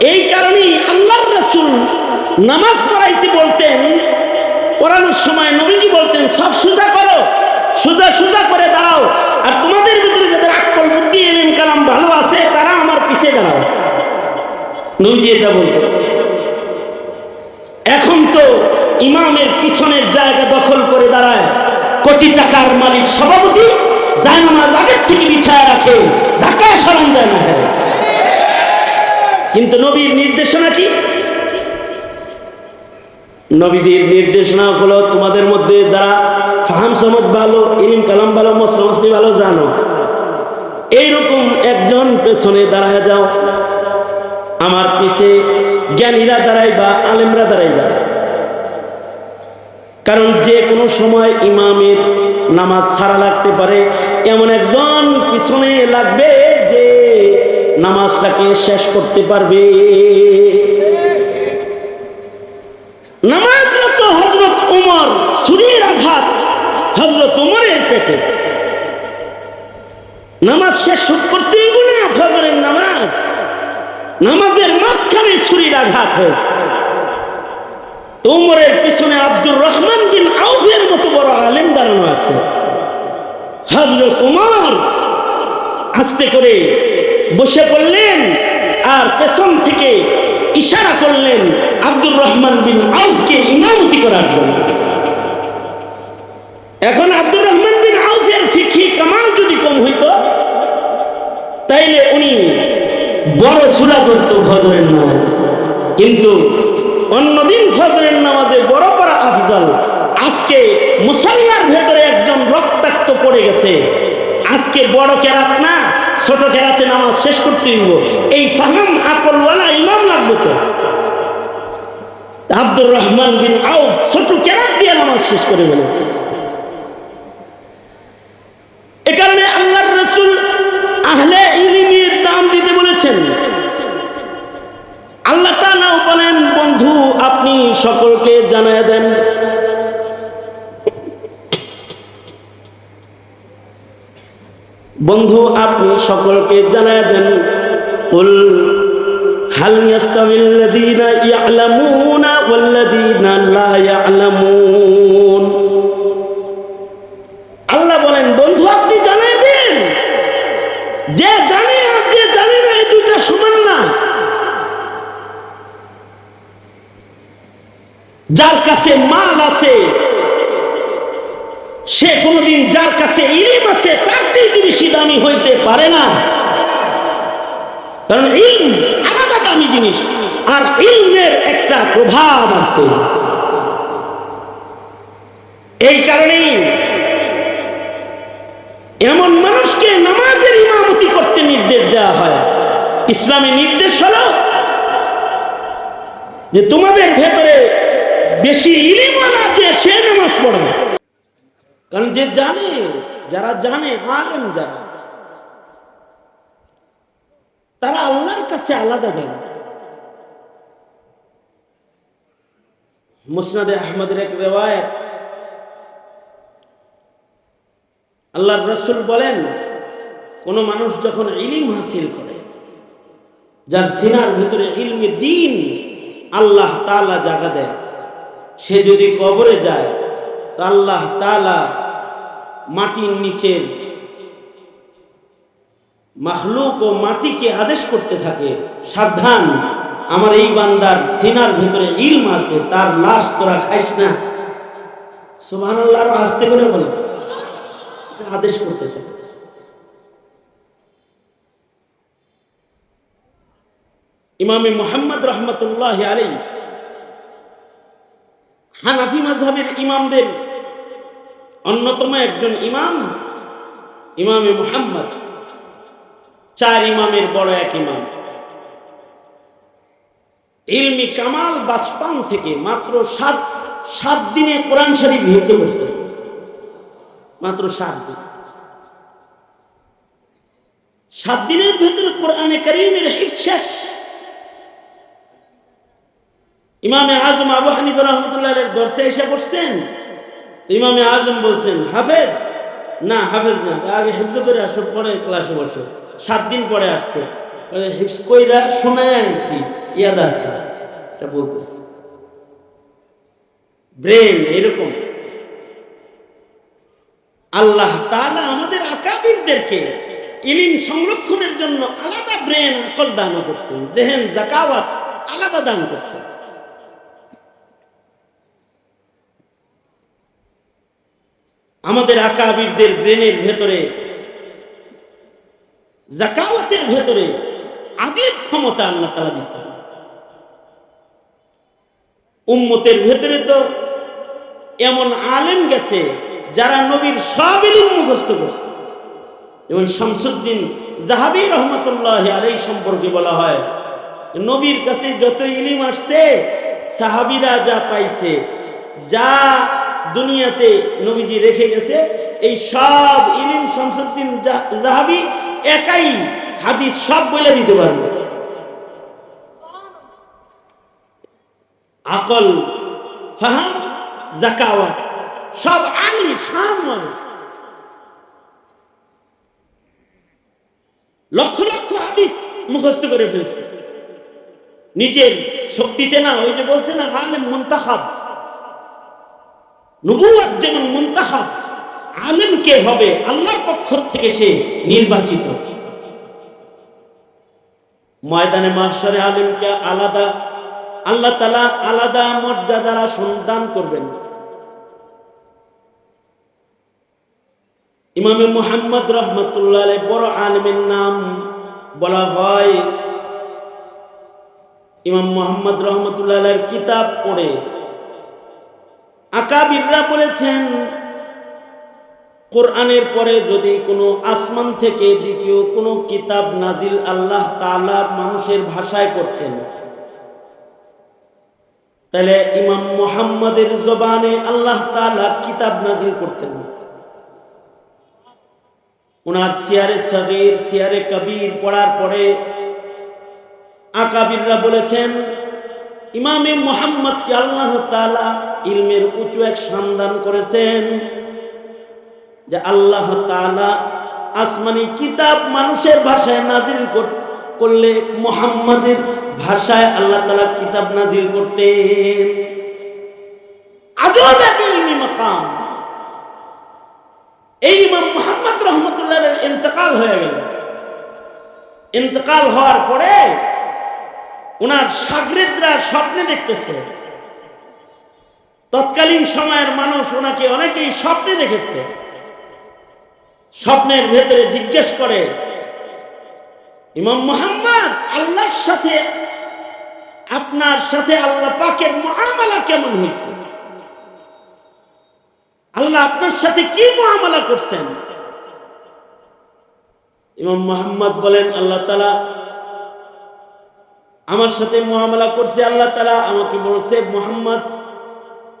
এই কারণেই আল্লাহর রসুল নামাজ পড়াইতে বলতেন, পড়ানোর সময় নবীজি বলতেন, সব সোজা করো, সোজা সোজা করে দাঁড়াও। আর তোমাদের ভিতরে যাদের আকল বুদ্ধি এলেন কালাম ভালো আছে, তারা আমার পিছিয়ে দাঁড়াও। নবীজি এটা বলতেন। এখন তো ইমামের পিছনের জায়গা দখল করে দাঁড়ায়। কোটি টাকার মালিক সভাপতি যায় নামাজ আগের থেকে বিছায় রাখে। ঢাকায় সরঞ্জাম হেরে। কিন্তু নবীর নির্দেশনা কি? নবীজির নির্দেশনা হলো তোমাদের মধ্যে যারা ফাহাম সমাজ ভালো, ইলিম কালাম ভালো মসলা মসলি ভালো জানো। এইরকম একজন পেছনে দাঁড়ায় যাও। আমার পিছে জ্ঞানীরা দাঁড়াইবা, আলেমরা দাঁড়াইবা। কারণ যে কোনো সময় ইমামের নামাজ ছাড়া লাগতে পারে, এমন একজন পিছনে লাগবে নামাজটাকে শেষ করতে পারবে। নামাজরত হজরত উমর ছুরির আঘাত হজরত উমরের পেটে। নামাজ শেষ করতে না ফজরের নামাজ। নামাজের মাঝখানে ছুরির আঘাত হয়েছে। তো উমরের পিছনে আব্দুর রহমান বিন আউফের মতো বড় আলেম দাঁড়ানো আছে। হজরত উমর আস্তে করে বসে পড়লেন আর পেছন থেকে ইশারা করলেন আব্দুর রহমান বিন আউফকে ইমামতি করার জন্য। এখন আব্দুর রহমান বিন আউফের ফিকি কামাল যদি কম হইত, তাইলে উনি বড় সুরা ধরত ফজরের নামাজ। কিন্তু অন্যদিন ফজরের নামাজে বড় পড়া আফজাল, আজকে মুসাল্লার ভেতরে একজন রক্তাক্ত পড়ে গেছে। আজকে বড় কেরাত না ছোট কেরাতে নামাজ শেষ করতে দিব এই ফাহাম আকলওয়ালা ইমাম লাগবে তো। আব্দুর রহমান বিন আউফ ছোট কেরাত দিয়ে নামাজ শেষ করে ফেলেছে। এ কারণে আল্লাহর রসুল আহলে ইলিমের দাম দিতে বলেছেন। আল্লাহ তাআলাও বলেন, বন্ধু, আপনি সকলকে জানায় দেন। বন্ধু, আপনি সকলকে জানায় দেন, কুল হাল ইয়াস্তাবিল্লাযীনা ইয়ালামুনা ওয়াল্লাযীনা লা ইয়ালামুন। আল্লাহ বলেন, বন্ধু, আপনি জানাই দেন, যে জানে আর যে জানে না, এই দুইটা সমান না। যার কাছে মাল আছে সে কোনোদিন যার কাছে ইলিম আছে, তার চেয়ে বেশি দামি হইতে পারে না? কারণ ইলম আলাদা দামি জিনিস, আর ইলমের একটা প্রভাব আছে। এই কারণেই এমন মানুষকে নামাজের ইমামতি করতে নির্দেশ দেওয়া হয়। ইসলামী নির্দেশ হলো যে তোমাদের ভেতরে বেশি ইলিমালা যে সে নামাজ পড়ে কারণ যে জানে, যারা জানে, আলেম যারা, তারা আল্লাহর কাছে আলাদা দেন মুসনাদে আহমদের এক রেওয়ায়ত, আল্লাহর রসুল বলেন, কোন মানুষ যখন ইলিম হাসিল করে, যার সিনার ভিতরে ইলমে দিন, আল্লাহ তালা জাগা দেয় সে যদি কবরে যায় তো আল্লাহ তালা মাটির নিচের মাখলুক ও মাটিকে আদেশ করতে থাকে। সাবধান, আমার এই বান্দার সিনার ভিতরে ইলম আছে, তার লাশ তোরা খাইস না। সুবহান আল্লাহ আরও আসতে করে বলে। আদেশ করতেছে ইমামে মোহাম্মদ রহমতুল্লাহ আলী হানাফি mazhabের ইমামদের অন্যতম একজন ইমাম, ইমামে মোহাম্মদ। চার ইমামের বড় এক ইমাম। ইলমি কামাল বাজপান থেকে মাত্র সাত সাত দিনে কোরআন শরীফ হিফজ করছে। মাত্র সাত দিন। সাত দিনের ভেতরে কোরআনে করিমের হিফজ শেষ। ইমামে আজম আবু হানিফা রহমতুল্লাহ দর্শে এসে বসছেন। ইমামে আজম বলছেন, হাফেজ? না হাফেজ না। আগে হেফজ করে আসো, পরে ক্লাসে বসো। সাত দিন পরে আসছে। হিফস কইরা শোনায় আনছি ইয়াদ আছে। এটা বলতেছে। ব্রেন এরকম আল্লাহ তাআলা আমাদের আকাবিরদেরকে ইলিম সংরক্ষণের জন্য আলাদা ব্রেন আকল দান করছেন জেহেন জাকাওয়াত আলাদা দান করছেন। আমাদের আকাবিরদের ব্রেনের ভেতরে, জাকাওয়াতের ভেতরে আগের ক্ষমতা আল্লাহ তালা দিচ্ছেন উম্মতের ভেতরে তো এমন আলেম গেছে যারা নবীর সব ইলিম মুখস্থ করছে। যেমন শামসুদ্দিন জাহাবি রহমতুল্লাহ আলাই সম্পর্কে বলা হয়, নবীর কাছে যত ইলিম আসছে, সাহাবিরা যা পাইছে, যা দুনিয়াতে নবীজি রেখে গেছে। এই সব ইলিম শামসুদ্দিন জাহাবি একাই হাদিস সব বলে দিতে পারবে। আকল, ফাহাম, জাকাওয়াত, সব আলি সামল লক্ষ লক্ষ হাদিস মুখস্থ করে ফেলছে। নিজের শক্তিতে না, ওই যে বলছে না, আলেম, মুন্তাখাব। নবুয়াত যেমন মুন্তাখাব আলেম কে হবে? আল্লাহর পক্ষ থেকে সে নির্বাচিত। ময়দানে মাহশরে আলেমকে আলাদা, আল্লাহ তালা আলাদা মর্যাদার আসন দান করবেন। ইমামে মুহাম্মদ রহমতুল্লাহ বড় আলমের নাম বলা হয়। ইমাম মোহাম্মদ রহমতুল্লাহ কিতাব পড়ে আকাবিররা বলেছেন, কোরআনের পরে যদি কোনো আসমান থেকে দ্বিতীয় কোনো কিতাব নাজিল আল্লাহ তাআলা মানুষের ভাষায় করতেন তাহলে ইমাম মোহাম্মদের জবানে আল্লাহ তালা কিতাব নাজিল করতেন। ওনার সিয়ারে সগীর, সিয়ারে কবির পড়ার পরে আকাবিররা বলেছেন ইমামে মোহাম্মদকে আল্লাহ তাআলা ইলমের উঁচু এক সন্ধান করেছেন যে আল্লাহ তাআলা আসমানি কিতাব মানুষের ভাষায় নাজিল করলে মোহাম্মদের ভাষায় আল্লাহ তালা কিতাব নাজিল করতেন। আজব এক ইলমি এই ইমাম মোহাম্মদ রহমতুল্লাহ ইন্তকাল হয়ে গেল। ইন্তকাল হওয়ার পরে ওনার সাগরেদরা স্বপ্নে দেখতেছে। তৎকালীন সময়ের মানুষ ওনাকে অনেকেই স্বপ্নে দেখেছে। স্বপ্নের ভেতরে জিজ্ঞেস করে, ইমাম মোহাম্মদ, আল্লাহর সাথে, আপনার সাথে আল্লাহ পাকের মুআমালা কেমন হয়েছে আল্লাহ আপনার সাথে কি মুআমালা করছেন? ইমাম মোহাম্মদ বলেন, আল্লাহ তালা আমার সাথে মুআমালা করছে আল্লাহ তালা আমাকে বলছে, মোহাম্মদ,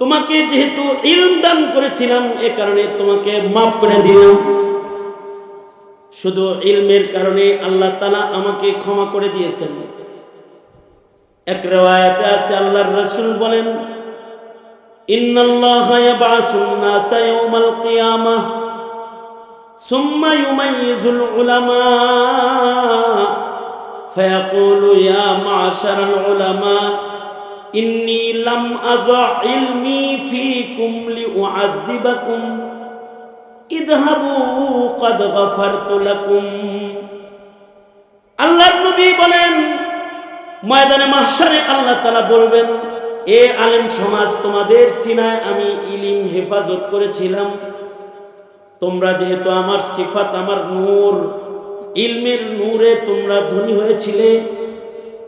তোমাকে যেহেতু ইলম দান করেছিলাম, এ কারণে তোমাকে মাফ করে দিলাম। শুধু ইলমের কারণে আল্লাহ তালা আমাকে ক্ষমা করে দিয়েছেন। এক রেওয়ায়াতে আছে, আল্লাহর রাসূল বলেন, ইন্নাল্লাহা فيقول يا معشر العلماء إني لم أضع علمي فيكم لأعذبكم اذهبوا قد غفرت لكم আল্লাহর নবী বলেন ময়দানে মাহশারে আল্লাহ তাআলা বলবেন এ আলেম সমাজ তোমাদের সিনায় আমি ইলিম হেফাজত করেছিলাম তোমরা যেহেতু আমার সিফাত আমার নূর ইলমের নূরে তোমরা ধনী হয়েছিলে।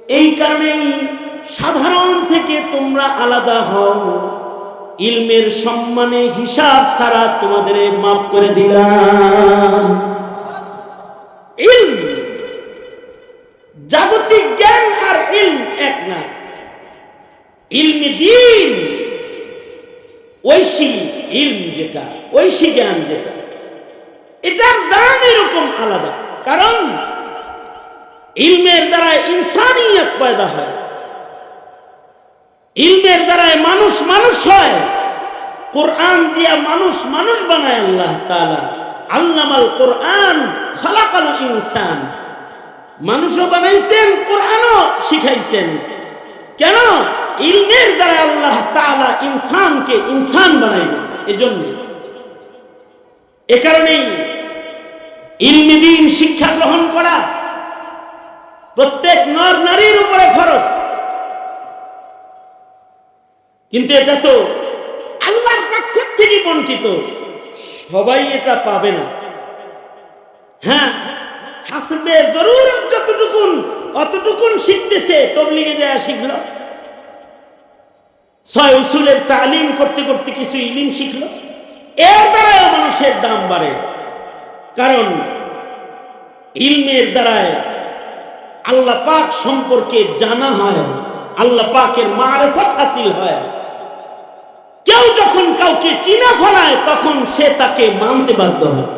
এই কারণেই সাধারণ থেকে তোমরা আলাদা হও। ইলমের সম্মানে হিসাব ছাড়া তোমাদের মাফ করে দিলাম। জাগতিক জ্ঞান আর ইলম এক না। ইলমে দিন, ঐশী ইলম যেটা, ঐশী জ্ঞান যেটা, এটার দাম এরকম আলাদা। কারণ ইলমের দ্বারা ইনসানিয়ত পয়দা হয়। ইলমের দ্বারাই মানুষ মানুষ হয়। কোরআন দিয়া মানুষ মানুষ বানায় আল্লাহ তাআলা। আল্লামাল কোরআন, খালাকাল ইনসান। মানুষও বানাইছেন, কোরআনও শিখাইছেন। কেন? ইলমের দ্বারা আল্লাহ তাআলা ইনসানকে ইনসান বানাইবেন এজন্য। এ কারণেই ইলমি দিন, শিক্ষা গ্রহণ করা। প্রত্যেক নর নারীর উপরে খরচ। কিন্তু এটা তো আল্লাহর পক্ষ থেকে বঞ্চিত। সবাই এটা পাবে না। হ্যাঁ হাসবে জরুরত যতটুকুন, অতটুকুন শিখতেছে, তবলিগে যায় শিখলো। ছয় উসুলের তালিম করতে করতে কিছু ইলিম শিখলো। এর দ্বারাও মানুষের দাম বাড়ে। কারণ ইলমের দ্বারায় আল্লাহ পাক সম্পর্কে জানা হয়, আল্লাহ পাকের মারফত হাসিল হয়। কেউ যখন কাউকে চিনা ফলায়, তখন সে তাকে মানতে বাধ্য হয়।